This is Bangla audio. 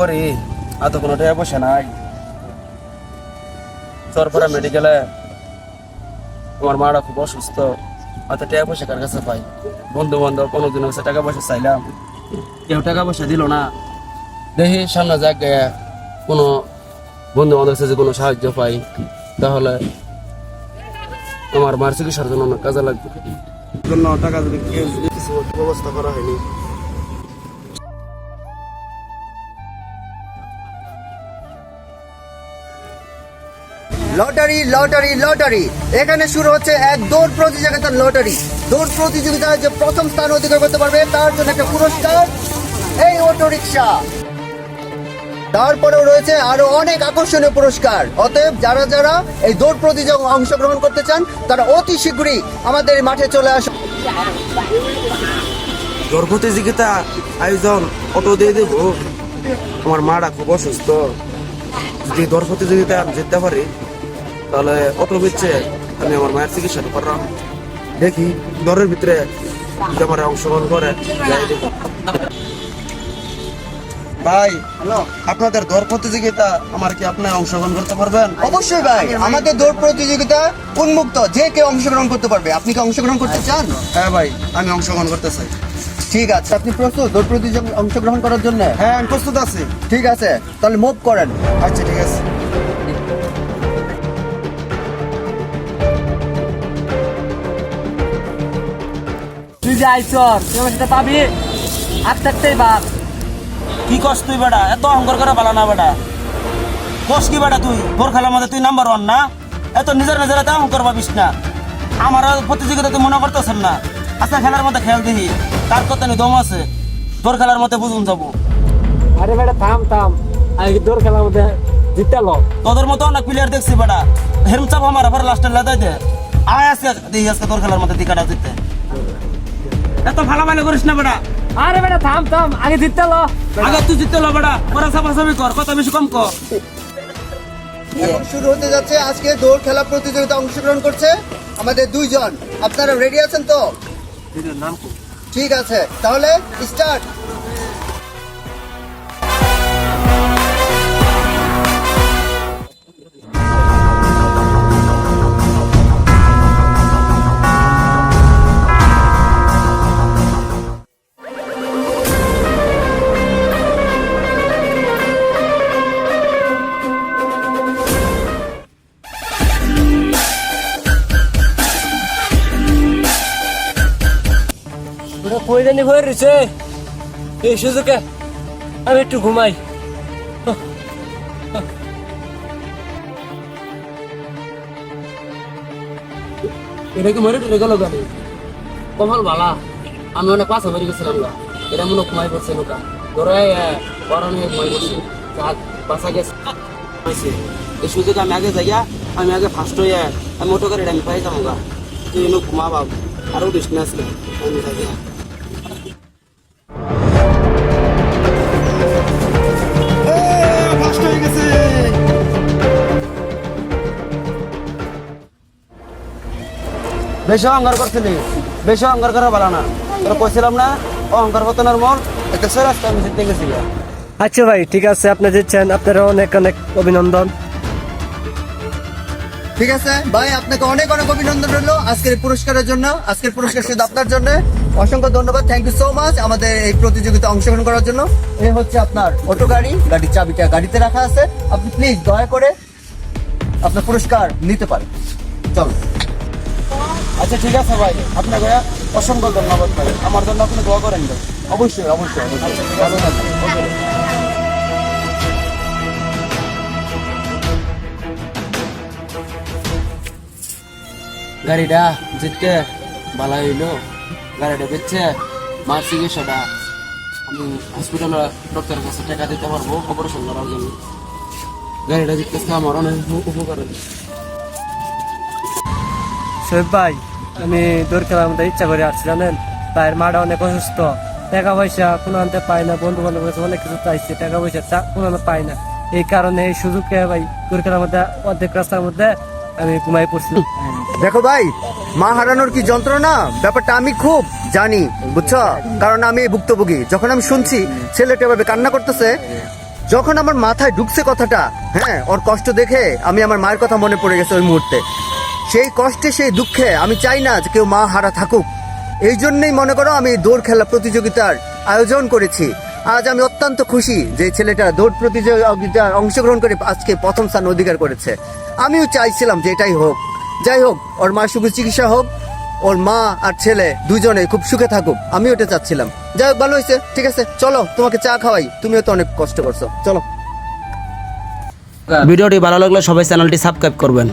করি, আর তো কোনো টাকা পয়সা নাই। চরপাড়া মেডিকেলে আমার মারা খুব অসুস্থ অত টাকা পয়সা কার কাছে পাই? বন্ধু বান্ধব কোনোদিন হচ্ছে টাকা পয়সা চাইলাম। কেউ টাকা পয়সা দিল না। দেখি সামনে যাক কোনো বন্ধু বান্ধব কাছে কোনো সাহায্য পাই, তাহলে আমার মার চিকিৎসার জন্য অনেক কাজে লাগবে। জন্য টাকা যদি কিছু ব্যবস্থা করা হয়নি। Lottery lottery lottery. এখানে শুরু হচ্ছে এক দৌড় প্রতিযোগিতার লটারি। দৌড় প্রতিযোগিতায় যে প্রথম স্থান অধিকার করতে পারবে, তার জন্য একটা পুরস্কার, এই অটো রিক্সা তারপরেও রয়েছে আরও অনেক আকর্ষণীয় পুরস্কার। অতএব যারা যারা এই দৌড় প্রতিযোগিতায় অংশগ্রহণ করতে চান, তারা অতি শীঘ্রই আমাদের মাঠে চলে আসুন। দৌড় প্রতিযোগিতা আয়োজন অটো দিয়ে দেবো। আমার মারা খুব অসুস্থ। যদি দৌড় প্রতিযোগিতা জিততে পারি তাহলে অটো বেচে আমি আমার মায়ের চিকিৎসা করলাম দেখি দৌড়ের ভিতরে আমার অংশগ্রহণ করে ভাই আপনাদের দৌড় প্রতিযোগিতা আমার কি আপনি অংশগ্রহণ করতে পারবেন? অবশ্যই ভাই আমাদের দৌড় প্রতিযোগিতা উন্মুক্ত যে কেউ অংশগ্রহণ করতে পারবে। আপনি কি অংশগ্রহণ করতে চান? হ্যাঁ ভাই আমি অংশগ্রহণ করতে চাই। ঠিক আছে আপনি প্রস্তুত দৌড় প্রতিযোগিতা অংশগ্রহণ করার জন্য? হ্যাঁ আমি প্রস্তুত আছি। ঠিক আছে তাহলে মুভ করেন। আচ্ছা ঠিক আছে। যে আইসর তুই আমার সাথে পাবি? আর থাকতেই বাপ কি কস তুই বেটা? এত অহংকার করে পালা না বেটা। কস কি বেটা তুই? তোর খেলার মধ্যে তুই নাম্বার ওয়ান না? এত নিজের নিজের এত অহংকার পাবিস না। আমার প্রতিযোগিতা তুই মনে করতেছেন না। আচ্ছা খেলার মধ্যে খেল দিহি তার কত দম আছে। তোর খেলার মধ্যে বুঝুন যাব। আরে বেটা থাম থাম। আমি দৌড় খেলার মধ্যে জিতে লো। তোদের মতো অনেক প্লেয়ার দেখছি বেটা। হেরম চাপ আমার আবার লাস্টে লেদাই দে। আয় আজকে দিই আজকে তোর খেলার মধ্যে দিকাটা দিতে। এত ভালো করিস না বেটা। আরে বেটা থাম থাম আগে জিততে লো। আগে তুই জিততে লো বেটা ওরা সাফাসাফি কর কথা বেশি কম কর। এখন শুরু হতে যাচ্ছে আজকে দৌড় খেলা প্রতিযোগিতা অংশগ্রহণ করছে আমাদের দুইজন। আপনারা রেডি আছেন তো? নাম ঠিক আছে তাহলে স্টার্ট কই জানি হয়ে রয়েছে। এই সুযোগে আমি একটু ঘুমাই। এটা কি মরে টরে গেল গাড়ি কমাল বালা আমি অনেক পাশে মরে গেছিলাম না এটা মনে ঘুমাই পড়ছে নৌকা ধরে বরণ হয়ে ঘুমাই পড়ছে। যাক বাসা গেছে। এই সুযোগ আমি আগে যাইয়া আমি আগে ফার্স্ট হয়ে আমি অটো করে আমি পাই যাব গা। তুই এনে ঘুমা বাব আরও উঠিস না আজকে আমি যাই বেশি অহংকার করছিলি বেশি অহংকার করা ভালো না। তোরা কইছিলাম না অহংকার পতনের মন একটা সে রাস্তা আমি জিততে গেছি আচ্ছা ভাই ঠিক আছে আপনি দিচ্ছেন আপনার অনেক অনেক অভিনন্দন। ঠিক আছে ভাই আপনাকে অনেক অনেক অভিনন্দন রইল আজকের পুরস্কারের জন্য আজকের পুরস্কার শুধু আপনার জন্য। অসংখ্য ধন্যবাদ থ্যাংক ইউ সো মাচ আমাদের এই প্রতিযোগিতা অংশগ্রহণ করার জন্য। এ হচ্ছে আপনার অটো গাড়ি গাড়ির চাবিটা গাড়িতে রাখা আছে। আপনি প্লিজ দয়া করে আপনার পুরস্কার নিতে পারেন। চলো। আচ্ছা ঠিক আছে ভাই। আপনাকে অসংখ্য ধন্যবাদ ভাই। আমার জন্য আপনি দোয়া করেন ভাই অবশ্যই অবশ্যই। Okay. গাড়িটা জিততে ভালো হইল। গাড়িটা বেচছে। মার চিকিৎসাটা আমি হসপিটাল ডক্টরের কাছে টাকা দিতে পারব অপারেশন করার জন্য। গাড়িটা জিততে আমার অনেক উপকার। শোয়েব ভাই আমি দৌড় খেলার মধ্যে ইচ্ছা করে আসছি, জানেন? পায়ের মাটা অনেক অসুস্থ। টাকা পয়সা কোনো আনতে পাই না বন্ধু বান্ধব অনেক কিছু চাইছে, টাকা পয়সা চা কোনো আনতে পাই না। এই কারণে এই সুযোগকে ভাই দৌড় খেলার মধ্যে, অর্ধেক রাস্তার মধ্যে আমি ঘুমাই পড়ছিলাম দেখো ভাই, মা হারানোর কি যন্ত্রণা? ব্যাপারটা আমি খুব জানি, বুঝছ? কারণ আমি ভুক্তভোগী। যখন আমি শুনছি, ছেলেটা এভাবে কান্না করতেছে, যখন আমার মাথায় ঢুকছে কথাটা হ্যাঁ ওর কষ্ট দেখে আমি আমার মায়ের কথা মনে পড়ে গেছে ওই মুহূর্তে। সেই কষ্টে, সেই দুঃখে আমি চাই না যে কেউ মা হারা থাকুক। এই জন্যই মনে করো আমি দৌড় খেলা প্রতিযোগিতার আয়োজন করেছি। আজ আমি অত্যন্ত খুশি যে ছেলেটা দৌড় প্রতিযোগিতায় অংশগ্রহণ করে আজকে প্রথম স্থান অধিকার করেছে। আমিও চাইছিলাম যে এটাই হোক। যাই হোক, ওর মা সুখী চিকিৎসা হোক, ওর মা আর ছেলে দুজনে খুব সুখে থাকুক আমি ওটা চাচ্ছিলাম। যাই হোক, ভালো হয়েছে, ঠিক আছে, চলো, তোমাকে চা খাওয়াই, তুমিও তো অনেক কষ্ট করছ, চলো। ভিডিওটি ভালো লাগলে সবাই চ্যানেলটি সাবস্ক্রাইব করবেন।